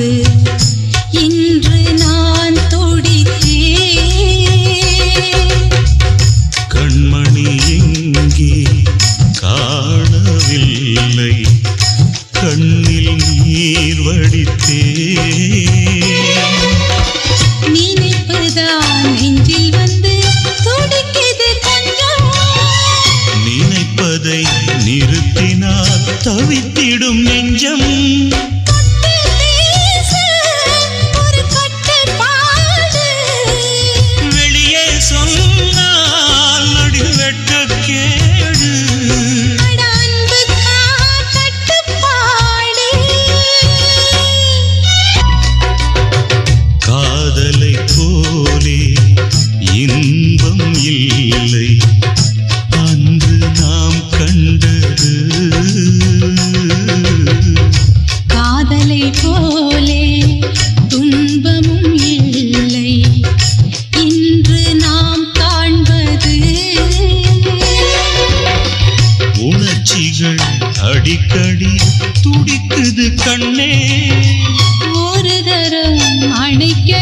வந்து இன்று நான் துடித்தேன். கண்மணி எங்கே காணவில்லை. கண்ணில் நீர் வடித்தே நினைப்பதான் நெஞ்சில் வந்து துடிக்கிறது தவித்திடும் நெஞ்சம். நங்கால் நடுவெட்டு கேடு. இதழ் அடிக்கடி துடிக்குது கண்ணே. ஒரு தரம் அணைக்க